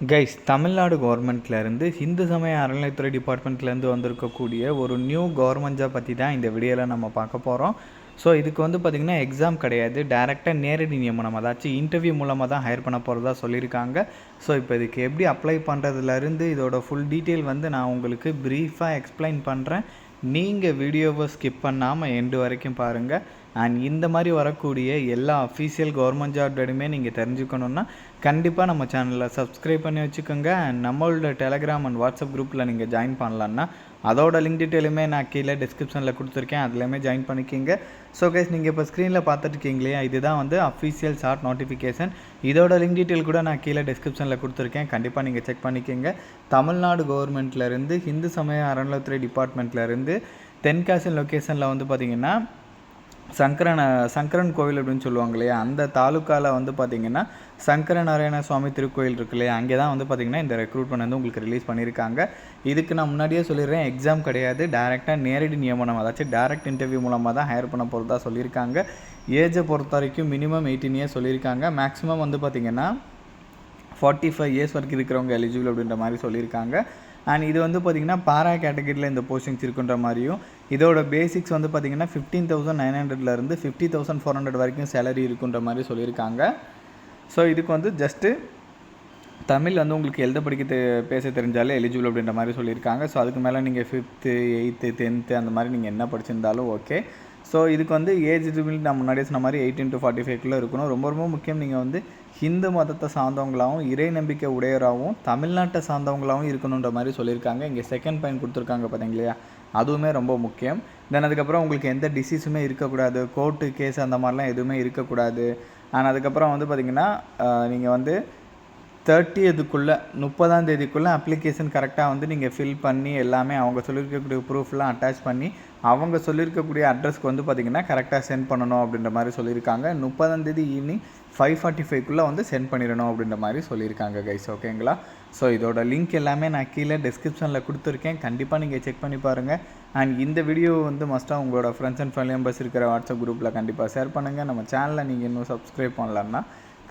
Guys Tamil Nadu கவர்மெண்ட்லேருந்து இந்து சமய அறநிலைத்துறை டிபார்ட்மெண்ட்லேருந்து வந்திருக்கக்கூடிய ஒரு நியூ கவர்மெண்ட்ஸை பற்றி தான் இந்த வீடியோவில் நம்ம பார்க்க போகிறோம் ஸோ இதுக்கு வந்து பார்த்திங்கன்னா எக்ஸாம் கிடையாது. டேரெக்டாக நேரடி நியமனம் அதாச்சும் இன்டர்வியூ மூலமாக தான் ஹையர் பண்ண போகிறதா சொல்லியிருக்காங்க. ஸோ இப்போ இதுக்கு எப்படி அப்ளை பண்ணுறதுலேருந்து இதோட ஃபுல் டீட்டெயில் வந்து நான் உங்களுக்கு ப்ரீஃபாக எக்ஸ்பிளைன் பண்ணுறேன் நீங்கள் வீடியோவை ஸ்கிப் பண்ணாமல் எண்டு வரைக்கும் பாருங்கள் அண்ட் இந்த மாதிரி வரக்கூடிய எல்லா அஃபீஷியல் கவர்மெண்ட் ஜாப்டையுமே நீங்கள் தெரிஞ்சுக்கணுன்னா கண்டிப்பாக நம்ம சேனலில் சப்ஸ்கிரைப் பண்ணி வச்சுக்கோங்க. அண்ட் நம்மளோட டெலகிராம் அண்ட் வாட்ஸ்அப் குரூப்பில் நீங்கள் ஜாயின் பண்ணலான்னா அதோட லிங்க் டீட்டெயிலுமே நான் கீழே டிஸ்கிரிப்ஷனில் கொடுத்துருக்கேன். அதுலேயுமே ஜாயின் பண்ணிக்கிங்க. ஸோ கைஸ் நீங்கள் இப்போ ஸ்க்ரீனில் பார்த்துட்டு இதுதான் வந்து அஃபீஷியல் ஷார்ட் நோட்டிஃபிகேஷன் இதோட லிங்க் டீட்டெயில் கூட நான் கீழே டிஸ்கிரிப்ஷனில் கொடுத்துருக்கேன். கண்டிப்பாக நீங்கள் செக் பண்ணிக்கோங்க. தமிழ்நாடு கவர்மெண்ட்லேருந்து ஹிந்து சமய அறநிலைத்துறை டிபார்ட்மெண்ட்லேருந்து தென்காசி லொக்கேஷனில் வந்து பார்த்திங்கன்னா சங்கரன சங்கரன் கோவில் அப்படின்னு சொல்லுவாங்க இல்லையா? அந்த தாலுக்காவில் வந்து பார்த்திங்கன்னா சங்கர நாராயண சுவாமி திருக்கோயில் இருக்கு இல்லையா? அங்கே தான் வந்து பார்த்திங்கன்னா இந்த ரெக்ரூட்மெண்ட் வந்து உங்களுக்கு ரிலீஸ் பண்ணியிருக்காங்க. இதுக்கு நான் முன்னாடியே சொல்லிடுறேன் எக்ஸாம் கிடையாது. டேரெக்டாக நேரடி நியமனம். அதாச்சும் டேரக்ட் இன்டர்வியூ மூலமாக தான் ஹையர் பண்ண போகிறதா சொல்லியிருக்காங்க. ஏஜை பொறுத்த வரைக்கும் மினிமம் எயிட்டீன் இயர்ஸ் சொல்லியிருக்காங்க. மேக்ஸிமம் வந்து பார்த்திங்கன்னா ஃபார்ட்டி ஃபைவ் இயர்ஸ் வரைக்கும் இருக்கிறவங்க எலிஜிபிள் அப்படின்ற மாதிரி சொல்லியிருக்காங்க. அண்ட் இது வந்து பார்த்திங்கன்னா பாரா கேட்டகரியில் இந்த போஸ்டிங்ஸ் இருக்குன்ற மாதிரியும் இதோட பேசிக்ஸ் வந்து பார்த்திங்கன்னா ஃபிஃப்டீன் தௌசண்ட் நைன் ஹண்ட்ரட்லேருந்து ஃபிஃப்டி தௌசண்ட் ஃபோர் ஹண்ட்ரட் வரைக்கும் சேலரி இருக்குன்ற மாதிரி சொல்லியிருக்காங்க. ஸோ இதுக்கு வந்து ஜஸ்ட்டு தமிழ் வந்து உங்களுக்கு எழுத படிக்க தெ பேச தெரிஞ்சாலே எலிஜிபிள் அப்படின்ற மாதிரி சொல்லியிருக்காங்க. ஸோ அதுக்கு மேலே நீங்கள் ஃபிஃப்த்து எயித்து டென்த்து அந்த மாதிரி நீங்கள் என்ன படிச்சிருந்தாலும் ஓகே ஸோ இதுக்கு வந்து ஏஜ் லிமிட் நான் முன்னாடியே சொன்ன மாதிரி எயிட்டீன் டு ஃபார்ட்டி ஃபைவ்க்குள்ளே இருக்கணும். ரொம்ப ரொம்ப முக்கியம் நீங்கள் வந்து ஹிந்து மதத்தை சார்ந்தவங்களாகவும் இறை நம்பிக்கை உடையராகவும் தமிழ்நாட்டை சார்ந்தவங்களாகவும் இருக்கணுன்ற மாதிரி சொல்லியிருக்காங்க. இங்கே செகண்ட் பாயிண்ட் கொடுத்துருக்காங்க பார்த்தீங்களா அதுவுமே ரொம்ப முக்கியம். தென் அதுக்கப்புறம் உங்களுக்கு எந்த டிசீஸுமே இருக்கக்கூடாது. கோர்ட்டு கேஸ் அந்த மாதிரிலாம் எதுவுமே இருக்கக்கூடாது. அண்ட் அதுக்கப்புறம் வந்து பார்த்திங்கன்னா நீங்கள் வந்து தேர்ட்டி இதுக்குள்ளே முப்பதாம் தேதிக்குள்ளே அப்ளிகேஷன் கரெக்டாக வந்து நீங்கள் ஃபில் பண்ணி எல்லாமே அவங்க சொல்லியிருக்கக்கூடிய ப்ரூஃப்லாம் அட்டாச் பண்ணி அவங்க சொல்லியிருக்கக்கூடிய அட்ரஸ்க்கு வந்து பார்த்திங்கன்னா கரெக்டாக சென்ட் பண்ணணும் அப்படின்ற மாதிரி சொல்லியிருக்காங்க. முப்பதாம் தேதி ஈவினிங் ஃபைவ் ஃபார்ட்டி ஃபைவ்க்குள்ளே வந்து சென்ட் பண்ணிடணும் அப்படின்ற மாதிரி சொல்லியிருக்காங்க கைஸ் ஓகேங்களா ஸோ இதோட லிங்க் எல்லாமே நான் கீழே டிஸ்கிரிப்ஷனில் கொடுத்துருக்கேன். கண்டிப்பாக நீங்கள் செக் பண்ணி பாருங்கள் அண்ட் இந்த வீடியோ வந்து மஸ்ட்டாக உங்களோட ஃப்ரெண்ட்ஸ் அண்ட் ஃபேமிலி மெம்பர்ஸ் இருக்கிற வாட்ஸ்அப் குரூப்பில் கண்டிப்பாக ஷேர் பண்ணுங்கள் நம்ம சேனலை நீங்கள் இன்னும் சப்ஸ்கிரைப் பண்ணலன்னா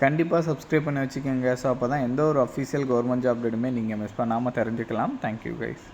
கண்டிப்பாக சப்ஸ்கிரைப் பண்ணி வச்சுக்கோங்க. ஸோ அப்போ தான் எந்த ஒரு அஃபீஷியல் கவர்மெண்ட் ஜாப் டேட்டுமே நீங்கள் மிஸ் பண்ணாமல் தெரிஞ்சுக்கலாம். Thank you guys